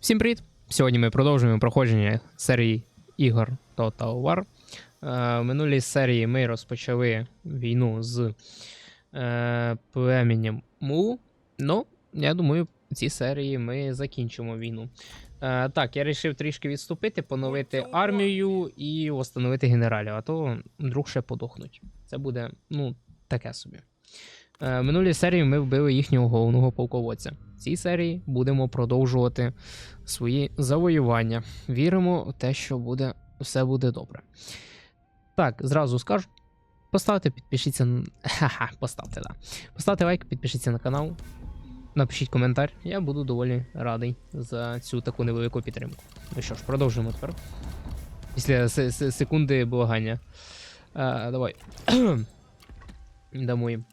Всім привіт! Сьогодні ми продовжуємо проходження серії ігор Total War. Е, в минулій серії ми розпочали війну з е, племенем Му. Ну, я думаю, в цій серії ми закінчимо війну. Е, так, я вирішив трішки відступити, поновити армію і встановити генералів, а то вдруг ще подохнуть. Це буде, ну, таке собі. Е, в минулій серії ми вбили їхнього головного полководця. Цій серії будемо продовжувати свої завоювання. Віримо в те, що буде, все буде добре. Так, зразу скажу. Поставте, підпишіться. Ха-ха, поставте, да. Поставте лайк, підпишіться на канал. Напишіть коментар. Я буду доволі радий за цю таку невелику підтримку. Ну що ж, продовжуємо тепер. Після се- се- секунди благання. А, давай. Дамо їм.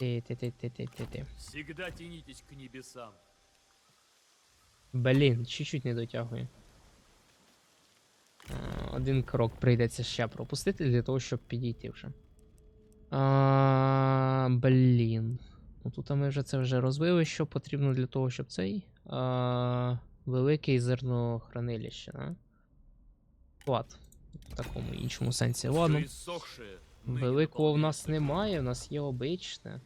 Вознаграждение. Ти-ти-ти-ти-ти-ти. Всегда тянитесь к небесам. Блін, чуть-чуть не дотягує. Один крок прийдеться ще пропустити для того, щоб підійти вже. А, блін. Ну тут ми вже це вже розвили, що потрібно для того, щоб цей. А, великий зернохранилище, да? Склад. В такому іншому сенсі. Ладно. Великого в нас немає, в нас є обичне.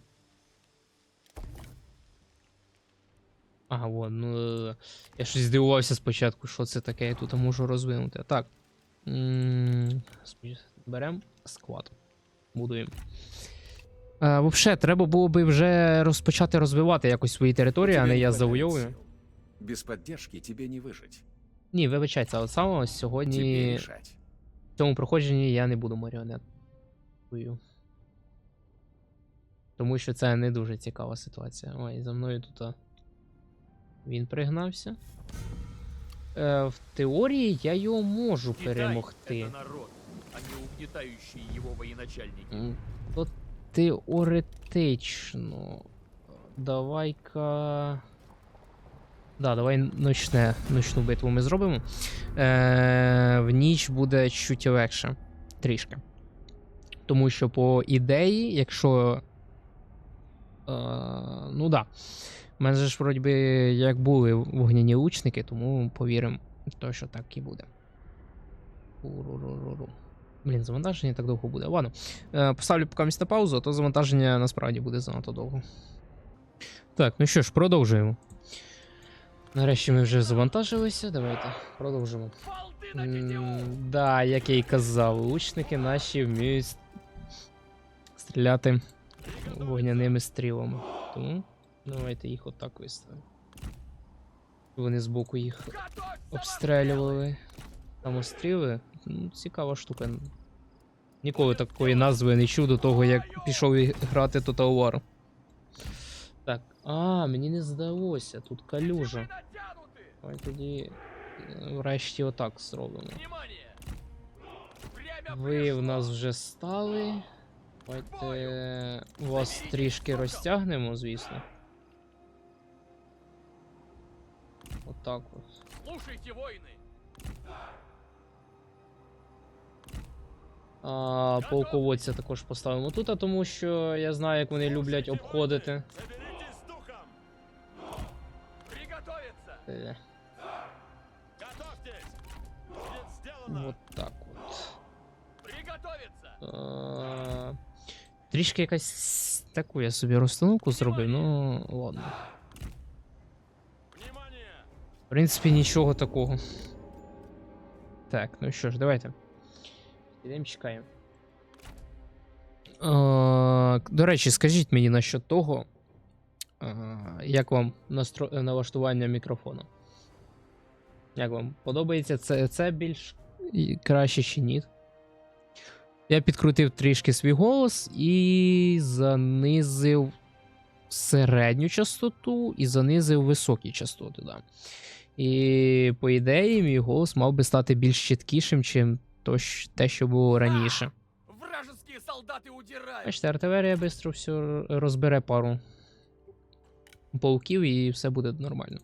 Ага, вон, ну. е, Я щось здивувався спочатку, що це таке, я тут можу розвинути. Так. Беремо склад. Будуємо. Е, Взагалі, треба було би вже розпочати розвивати якось свої території, а не я завойовую. Без поддержки тебе не выжить. Ні, вибачайте, але саме сьогодні в цьому проходженні я не буду маріонеткою. Тому що це не дуже цікава ситуація. Ой, за мною тут. Він пригнався. Е, в теорії я його можу перемогти. Народ, а не его военачальники. То теоретично. Давай-ка. Да, давай ночне, ночну битву ми зробимо. Е, в ніч буде чуть легше. Трішки. Тому що по ідеї, якщо. Е, ну да. У мене ж вроді би як були вогняні лучники, тому повіримо, то, що так і буде. Уру-ру-ру-ру. Блін, завантаження так довго буде. Ладно. Е, Поставлю поки на паузу, а то завантаження насправді буде занадто довго. Так, ну що ж, продовжуємо. Нарешті ми вже завантажилися. Давайте продовжимо. М, Да, як я й казав, лучники наші вміють стріляти вогняними стрілами. Тому давайте їх отак виставимо. Вони збоку їх обстрелювали. Самостріли. Ну, цікава штука. Ніколи такої назви не чув до того, як пішов грати Total War. Так, а, мені не здалося, тут калюжа. Давай тоді е, врешті отак зробимо. Ви в нас вже стали. Давайте вас трішки розтягнемо, звісно. Отак от. Слушайте, воины! А, полководця також поставимо тут, а тому що я знаю, як вони люблять обходити. Соберитесь с духом! Приготовиться! Е, так. Приготовиться! Трішки якась таку я собі розстановку зробив, ну ладно. В принципі, нічого такого. Так, ну що ж, давайте. Ідемо чекаємо. А, до речі, скажіть мені насчет того, а, як вам настро... налаштування мікрофону? Як вам подобається це, це більш краще чи ні? Я підкрутив трішки свій голос і занизив середню частоту і занизив високі частоти. Да. І по ідеї, мій голос мав би стати більш чіткішим, чим то, те, що було раніше. Вражеские солдаты удирают! Бачите, артилерія швидко все розбере пару полків і все буде нормально.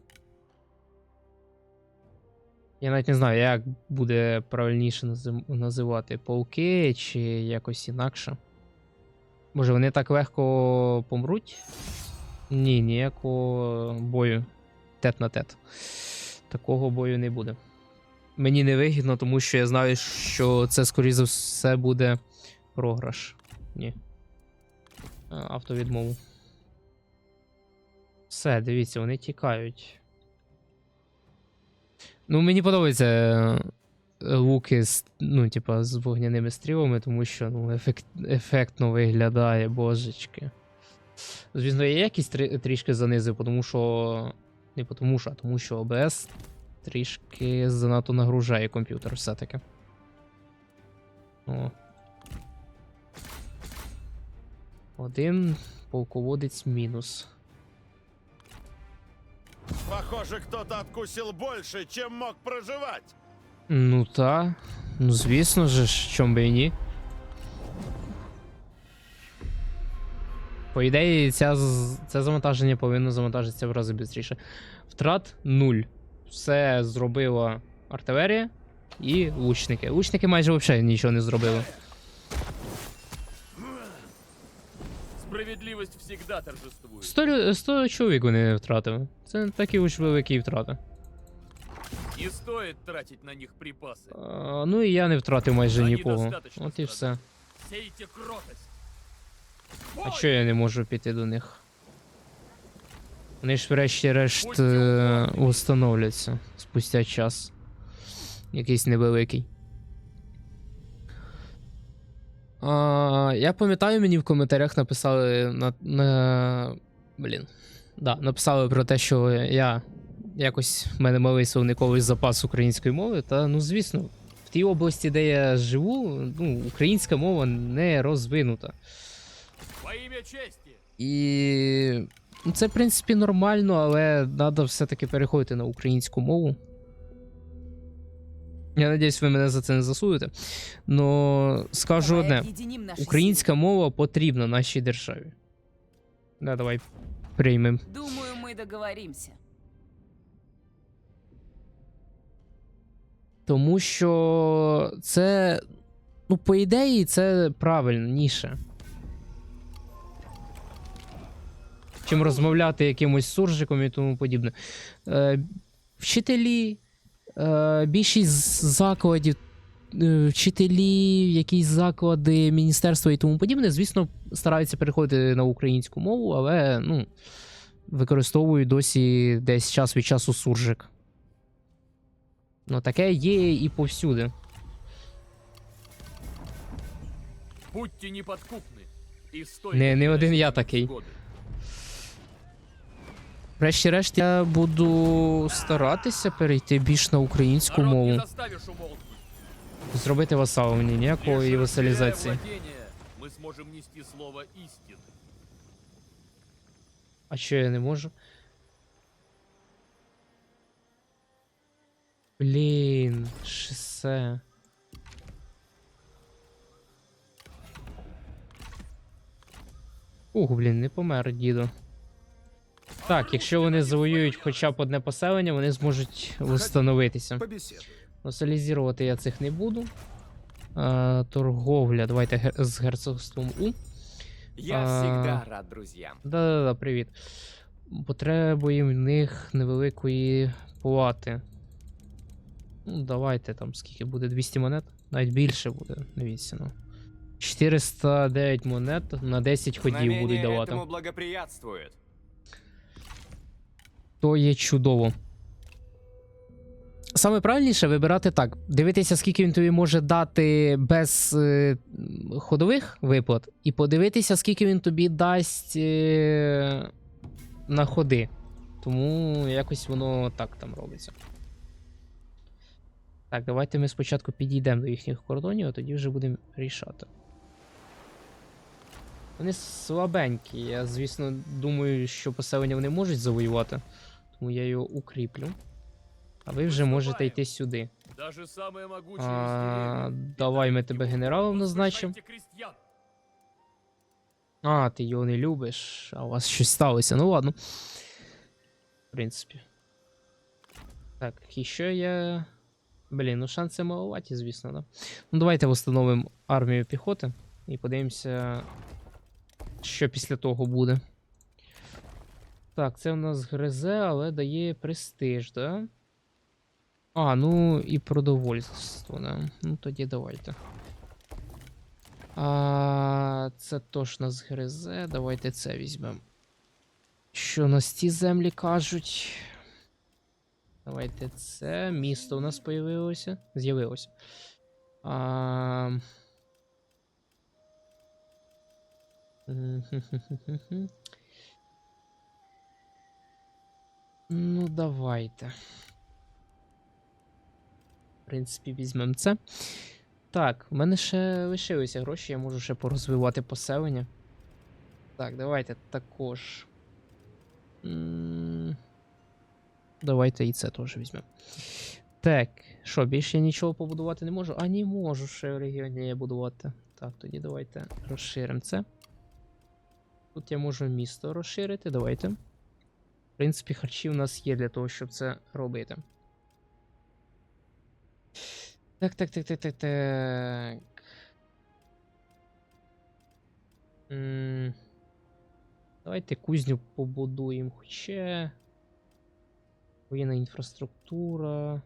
Я навіть не знаю, як буде правильніше називати полки чи якось інакше. Може, вони так легко помруть? Ні, ніякого бою тет на тет. Такого бою не буде. Мені не вигідно, тому що я знаю, що це, скоріше за все, буде програш. Ні. Автовідмову. Все, дивіться, вони тікають. Ну, мені подобається е, луки з, ну, типа, з вогняними стрілами, тому що ну, ефект, ефектно виглядає, божечки. Звісно, я якість трі- трішки занизив, тому що. Не тому що, а тому що OBS трішки занадто нагружає комп'ютер все-таки. О. Один полководець мінус. Похоже, кто-то откусил больше, чем мог проживать. Ну та. Ну, звісно же, ж, чом би і ні. По ідеї, ця, це завантаження повинно завантажитися в рази швидше. Втрат нуль. Все зробила артилерія і лучники. Лучники майже взагалі нічого не зробили. Справедливость всегда торжествует. 100, лю- 100 чоловік вони не втратили. Це не такі уж великі втрати. Не стоит тратить на них припасы. А, ну і я не втратив майже нікого. достаточно От і все. Сейте кротость. А чого я не можу піти до них? Вони ж врешті-решт е, установляться спустя час. Якийсь невеликий. А, я пам'ятаю, мені в коментарях написали на. на... Блін. Да, написали про те, що я якось в мене малий словниковий запас української мови. Та ну звісно, в тій області, де я живу, ну, українська мова не розвинута. І ну, це, в принципі, нормально, але треба все-таки переходити на українську мову. Я надіюсь, ви мене за це не засудите. Но скажу Давай одне: объединим наши українська мова потрібна нашій державі. Да, давай приймемо. силы. Думаю, мы договоримся. Тому що це, ну, по ідеї, це правильніше. Чим розмовляти якимось суржиком і тому подібне. Е, вчителі, е, більшість закладів, е, вчителі, якісь заклади, міністерства і тому подібне, звісно, стараються переходити на українську мову, але ну, використовують досі десь час від часу суржик. Ну, таке є і повсюди. Будьте стойте Не- не один я такий. Врешті-решт, я буду старатися перейти більш на українську мову. Зробити васал мені ніякої васалізації. мы сможем нести слово истины. А що я не можу? Блін, шосе. Ух, блін, не помер дідо. Так, якщо вони завоюють хоча б одне поселення, вони зможуть встановитися. Побеседуем. Я цих не буду. А, торговля, давайте з герцогством У. Я А. всегда рад друзьям. Да-да-да, привіт. Потребуємо в них невеликої плати. Ну, давайте там скільки буде 200 монет? Навіть більше буде, дивіться, ну. 409 монет на 10 ходів будуть давати. благоприятствует. То є чудово. Саме правильніше вибирати так: дивитися, скільки він тобі може дати без е, ходових виплат, і подивитися, скільки він тобі дасть е, на ходи. Тому якось воно так там робиться. Так, давайте ми спочатку підійдемо до їхніх кордонів, а тоді вже будемо рішати. Вони слабенькі. Я, звісно, думаю, що поселення вони можуть завоювати. Тому я його укріплю. А ви вже можете йти сюди. А, давай ми тебе генералом назначимо. А, ти його не любиш, а у вас щось сталося. Ну ладно. В принципі. Так, і що я. Блін, ну шанси маловаті, звісно, да. Ну давайте встановимо армію піхоти і подивимося, що після того буде. Так, це в нас гризе, але дає престиж, да? А, ну і продовольство, да. Ну тоді давайте. А, це точно з гризе. Давайте це візьмемо. Що нас ті землі кажуть? Давайте це. Місто у нас появилося. З'явилося. А... Ну, давайте. В принципі, візьмемо це. Так, в мене ще лишилися гроші, я можу ще порозвивати поселення. Так, давайте також. Давайте і це теж візьмемо. Так, що, більше я нічого побудувати не можу? А, не можу ще в регіоні я будувати. Так, тоді давайте розширимо це. Тут я можу місто розширити, давайте. Принципі, харчі у нас є для того, щоб це робити. Так, так, так, так, так, так. Давайте кузню побудуємо. Хоча. Воєнна інфраструктура.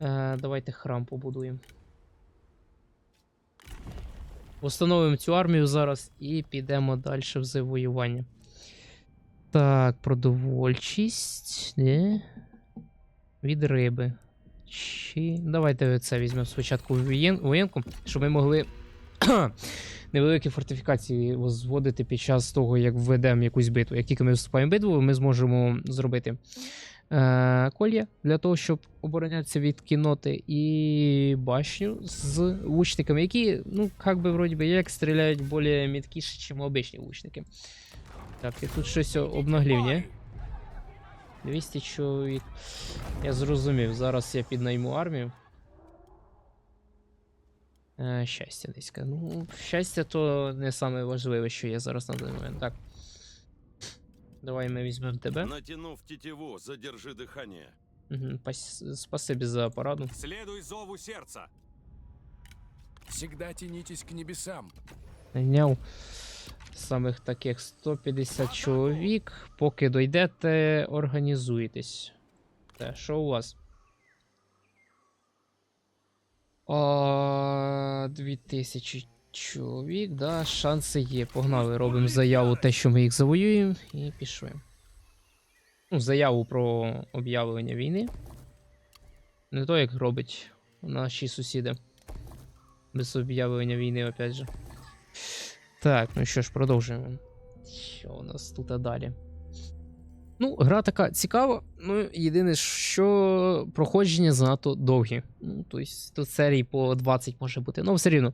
Е, давайте храм побудуємо. Установимо цю армію зараз і підемо далі в завоювання. Так, продовольчість. Не. Від риби. Чи... Давайте це візьмемо спочатку воєн... воєнку, щоб ми могли невеликі фортифікації зводити під час того, як введемо якусь битву. Як тільки ми вступаємо в битву, ми зможемо зробити е, кольє для того, щоб оборонятися від кіноти, і башню з лучниками, які, ну, як би вроді би, як стріляють більш міткіше, ніж обичні лучники. Так, і тут щось обнаглів, ні? 200 чоловік. Я зрозумів, зараз я піднайму армію. Е, щастя десь. ка- Ну, щастя то не саме важливе, що є зараз на даний момент. Так. Давай ми візьмемо тебе. Натянув тетиву, задержи дыхание. Угу, спасибі за пораду. Следуй зову сердца. Всегда тянитесь к небесам. Найняв Самих таких 150 чоловік. Поки дойдете, організуєтесь. Те, що у вас? А, 2000 чоловік, да, шанси є. Погнали, робимо заяву, те, що ми їх завоюємо, і пішли. Ну, заяву про об'явлення війни. Не то, як робить наші сусіди. Без об'явлення війни, опять же. Так, ну що ж, продовжуємо. Що у нас тут далі? Ну, гра така цікава. Ну, єдине, що проходження занадто довгі. Ну, тобто тут серій по 20 може бути. Ну, все рівно.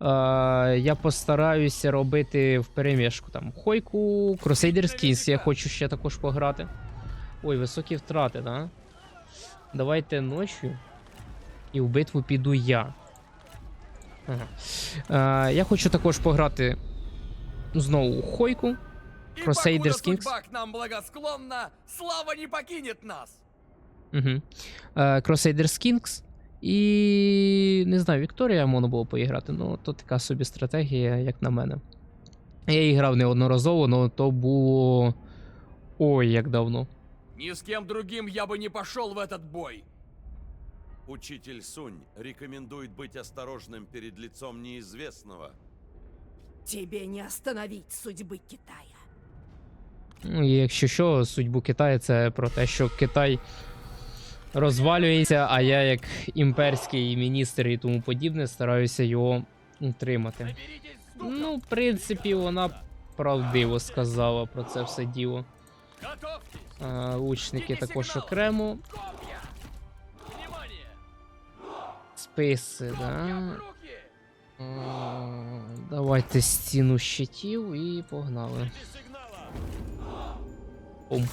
Е, я постараюся робити в перемішку там Хойку, Crusader Skins я хочу ще також пограти. Ой, високі втрати, да? Давайте ночі. І в битву піду я. Ага. Е, я хочу також пограти знову у Хойку. Crusader Kings. нам благосклонна, слава не покинет нас. Угу. Е, Crusader Kings. І не знаю, Вікторія можна було поіграти, ну то така собі стратегія, як на мене. Я її грав неодноразово, але то було. Ой, як давно. Ни с кем другим я бы не пошел в этот бой. Учитель Сунь рекомендует быть осторожным перед лицом неизвестного. Тебе не остановить судьбы Китая. Ну, і якщо що, судьбу Китаю це про те, що Китай розвалюється, а я, як імперський міністр і тому подібне, стараюся його утримати. Соберитесь с духом. Ну, в принципі, вона правдиво сказала про це все діло. Готовьтесь. А, лучники Ждите також сигнала. окремо. Списи, да. Давайте стіну щитів і погнали. Пум.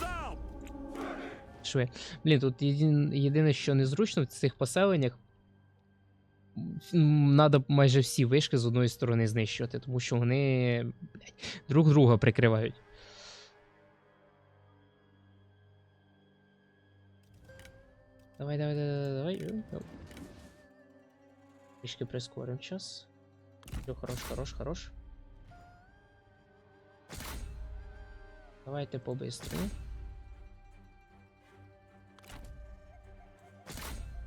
Шви. Блін, тут єдин, єдине, що незручно в цих поселеннях. Треба майже всі вишки з одної сторони знищувати, тому що вони блядь, друг друга прикривають. Давай, давай, давай, давай. Трішки прискоримо час. Все, хорош, хорош, хорош. Давайте по-бистрому.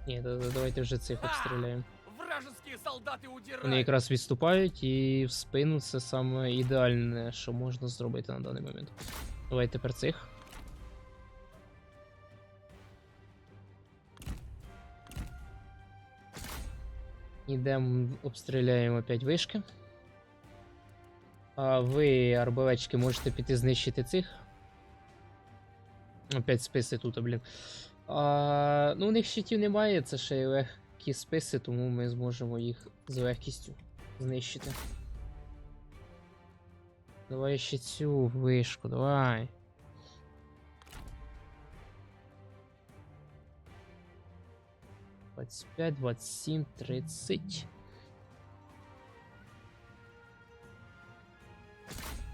Ні, да- да- давайте вже цих обстріляємо. Вражеские солдаты Вони удирают. якраз відступають і в спину це саме ідеальне, що можна зробити на даний момент. Давай тепер цих. Ідемо, обстріляємо опять вишки. А ви, арбалечки, можете піти знищити цих. Опять списи тут, блін. А, ну, у них щитів немає, це ще й легкі списи, тому ми зможемо їх з легкістю знищити. Давай ще цю вишку, давай. Двадцять п'ять, двадцять сім, тридцять.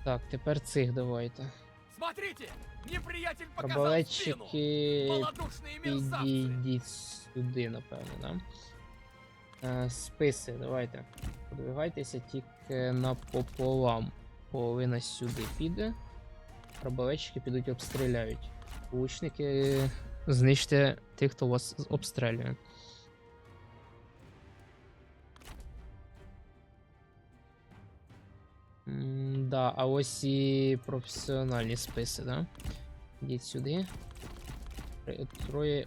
Так, тепер цих давайте. Смотрите, неприятель показал спину. Малодушные. Сюди, напевно, да? Е, списи, давайте. Подвигайтеся тільки напополам. Половина сюди піде. Арбалетчики підуть обстріляють. Лучники знищте тих, хто вас обстрілює. М, Да, а ось і професіональні списи, да? Ідіть сюди. Троє-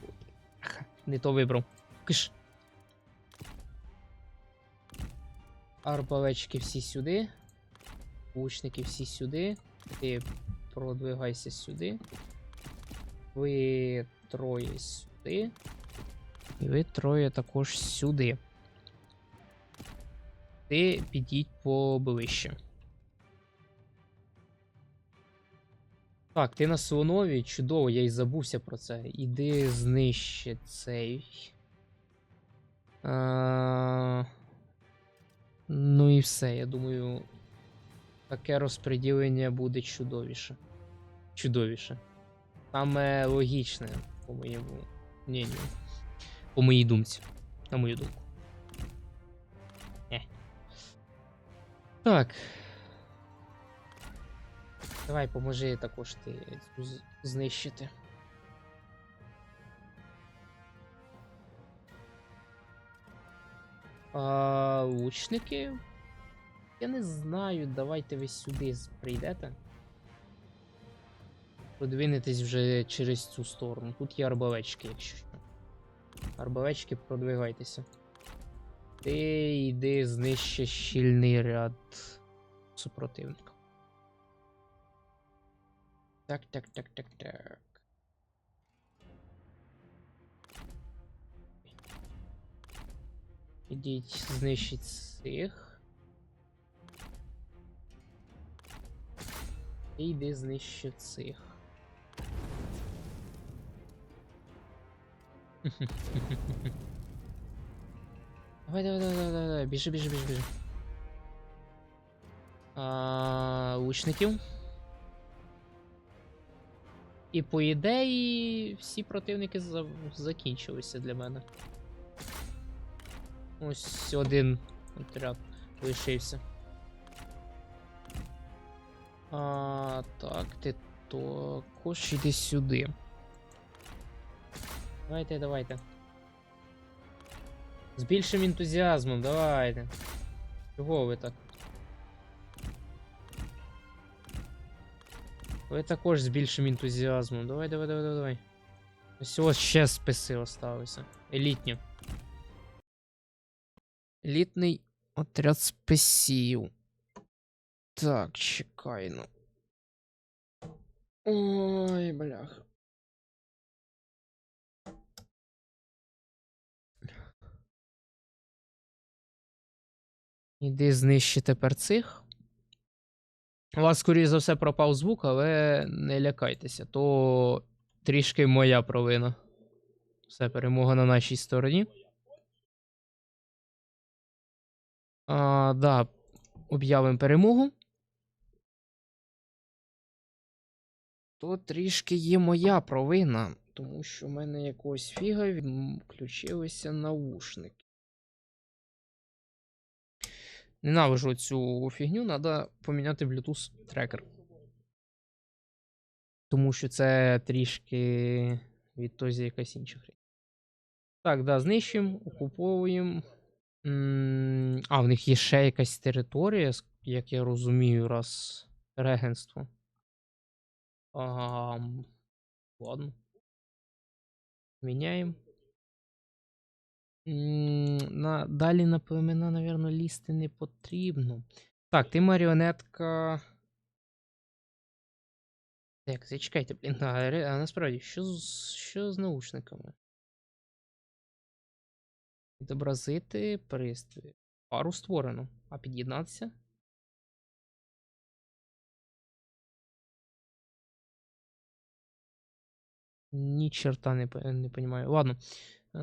Не то вибрав. Киш. Арбалечки всі сюди. Лучники всі сюди. Ти продвигайся сюди. Ви троє сюди. І ви троє також сюди. Ти підіть поближче. Так, ти на Солонові, чудово, я й забувся про це. Іди знищи цей. А... Ну і все, я думаю. Таке розподілення буде чудовіше. Чудовіше. Саме логічне, по моєму мнению. По моїй думці. На мою думку. Е. Так. Давай, поможи також ти знищити. А, лучники. Я не знаю, давайте ви сюди прийдете. Продвинетесь вже через цю сторону. Тут є арбалечки, якщо що. Арбалечки, продвигайтеся. Ти йди знищи щільний ряд супротивника. Так, так, так, так, так. Ідіть знищить цих. І йди знищи цих. Давай, давай, давай, давай, давай, давай, біжи, біжи, біжи, біжи. А, лучників. І по ідеї всі противники за... закінчилися для мене. Ось один отряд лишився. А, так, ти також іди сюди. Давайте, давайте. З більшим ентузіазмом, давайте. Чого ви так? Ви також з більшим ентузіазмом. Давай, давай, давай, давай, давай. Ось ось ще списи осталися. Елітні. Елітний отряд списів. Так, чекай, ну. Ой, блях. Іди знищи тепер цих. У вас, скоріше за все, пропав звук, але не лякайтеся, то трішки моя провина. Все, перемога на нашій стороні. А, да, об'явимо перемогу. То трішки є моя провина, тому що в мене якогось фіга включилися наушники. Ненавижу цю фігню, треба поміняти Bluetooth трекер. тому що це трішки відтоді якась інша хрень. Так, да, знищуємо, окуповуємо. А, в них є ще якась територія, як я розумію, раз регенство. Ага. Ладно. Міняємо. На, далі на племена, напевно, лізти не потрібно. Так, ти маріонетка. Так, зачекайте, блін, а, а насправді, що з, що з наушниками? Відобразити пристрій. Пару створено. А під'єднатися? Ні черта не, не. Ладно,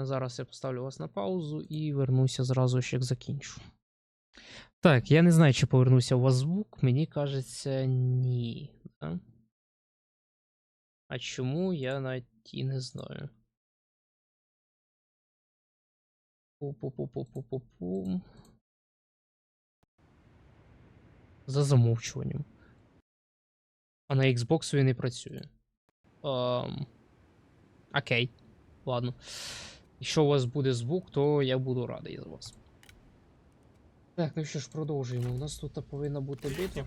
зараз я поставлю вас на паузу і вернуся зразу, ж як закінчу. Так, я не знаю, чи повернувся у вас звук. Мені кажеться, ні. А чому, я навіть і не знаю. Пу-пу-пу-пу-пу-пу-пу. За замовчуванням. А на Xbox не працює. Ем, Окей. Ладно. Якщо у вас буде звук, то я буду радий за вас. Так, ну що ж, продовжуємо. У нас тут повинна бути битва.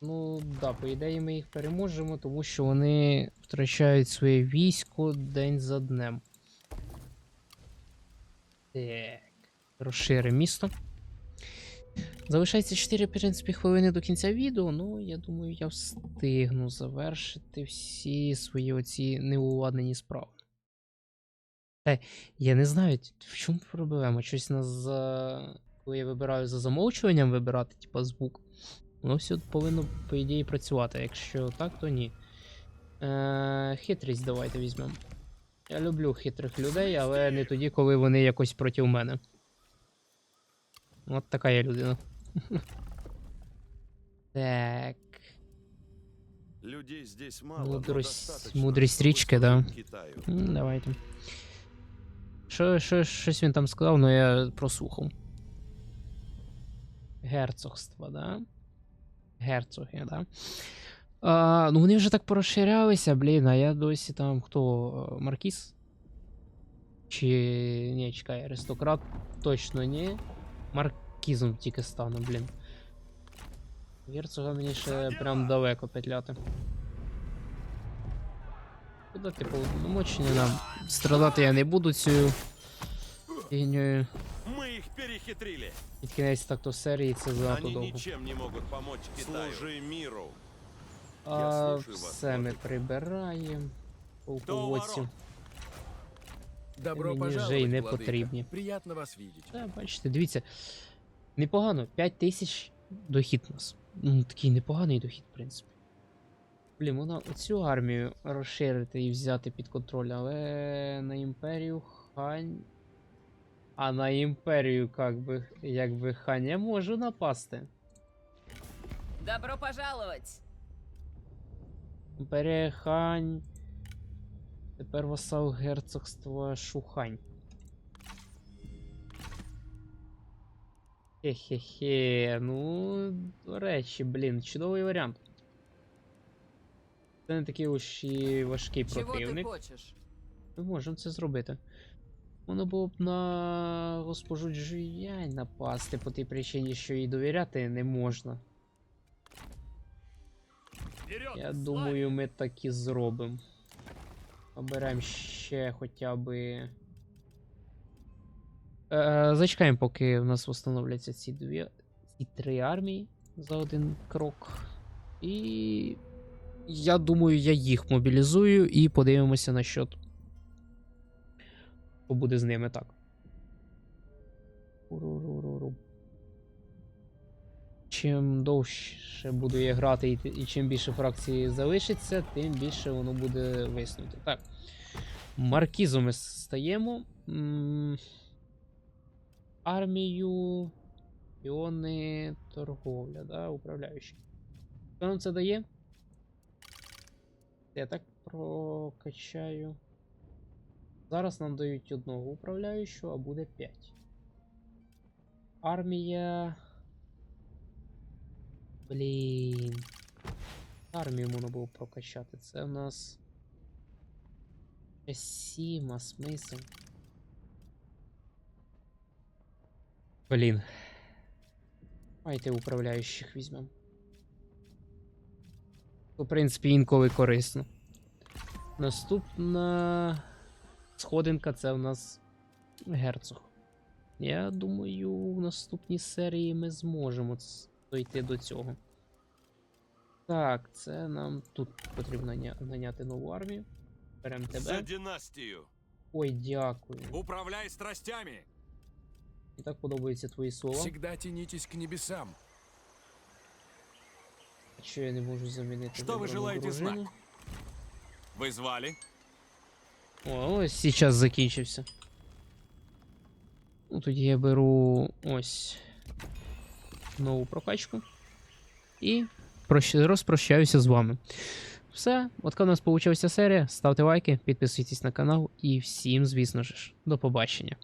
Ну, да, по ідеї ми їх переможемо, тому що вони втрачають своє військо день за днем. Так. Розширимо місто. Залишається 4, в принципі, хвилини до кінця відео, ну я думаю, я встигну завершити всі свої оці неуладнені справи. Та я не знаю, в чому проблема. Щось нас за. Коли я вибираю за замовчуванням вибирати, типа звук. Воно все повинно, по ідеї, працювати. Якщо так, то ні. Е, хитрість давайте візьмемо. Я люблю хитрих людей, але не тоді, коли вони якось проти мене. От така я людина. Так. Людей здесь мало, но Мудрость- чтобы да. Давайте. Що, що, щось він там сказав, але я прослухав. Герцогство, да? Герцоги, да? А, ну вони вже так порозширялися, блін, а я досі там хто? Маркіс? Чи. Ні, чекай, аристократ точно ні. Маркізом тільки стану, блін. Герцога мені ще прям далеко петляти. Куди типу намочення нам? Страдати я не буду цю фігньою. Мы их перехитрили. Під кінець так то серії це занадто Они довго. ничем не могут помочь Китаю. Служи миру. А, слушаю вас, все ми владыка. прибираємо. Полководців. Добро Мені вже й пожаловать, не владыка. потрібні. Приятно вас видеть. Так, бачите, дивіться. Непогано, 5 тисяч дохід у нас. Ну, такий непоганий дохід, в принципі. Блін, можна оцю армію розширити і взяти під контроль, але на імперію хань. А на імперію, як би, якби хань я можу напасти. Добро пожаловать! Імперія хань. Тепер васал герцогства Шухань. Хе-хе-хе, ну, до речі, блін, чудовий варіант. Це не такий уж і важкий Чего ты противник. хочешь? Ми можемо це зробити. Воно було б на госпожу Джуянь напасти по тій причині, що їй довіряти не можна. Вперед! Я думаю, ми так і зробимо. Оберемо ще хоча би. Е, зачекаємо, поки в нас встановляться ці дві. Ці три армії за один крок. І. Я думаю, я їх мобілізую і подивимося на що. Буде з ними так. Чим довше буду я грати, і, і чим більше фракцій залишиться, тим більше воно буде виснути. Так. Маркізом ми стаємо. Армію. Іони торговля, да, управляючий. Що нам це дає? Я так прокачаю. Зараз нам дають одного управляючого, а буде 5. Армія. Блін. Армію можна було прокачати. Це у нас. Сіма, смисл. Блін. Давайте управляючих візьмемо. В принципі, інколи корисно. Наступна сходинка це у нас герцог. Я думаю, в наступній серії ми зможемо дойти до цього. Так, це нам тут потрібно наняти нову армію. Беремо За тебе. династию. Ой, дякую. Управляй страстями. Мені так подобаються твої слова. Всегда тянитесь к небесам. Що я не можу замінити. Вибрану желаєте дружину. знати? Вы звали? О, ось зараз закінчився. Ну, тоді я беру ось нову прокачку. І прощ- розпрощаюся з вами. Все, от така у нас вийшла серія. Ставте лайки, підписуйтесь на канал і всім, звісно ж, до побачення.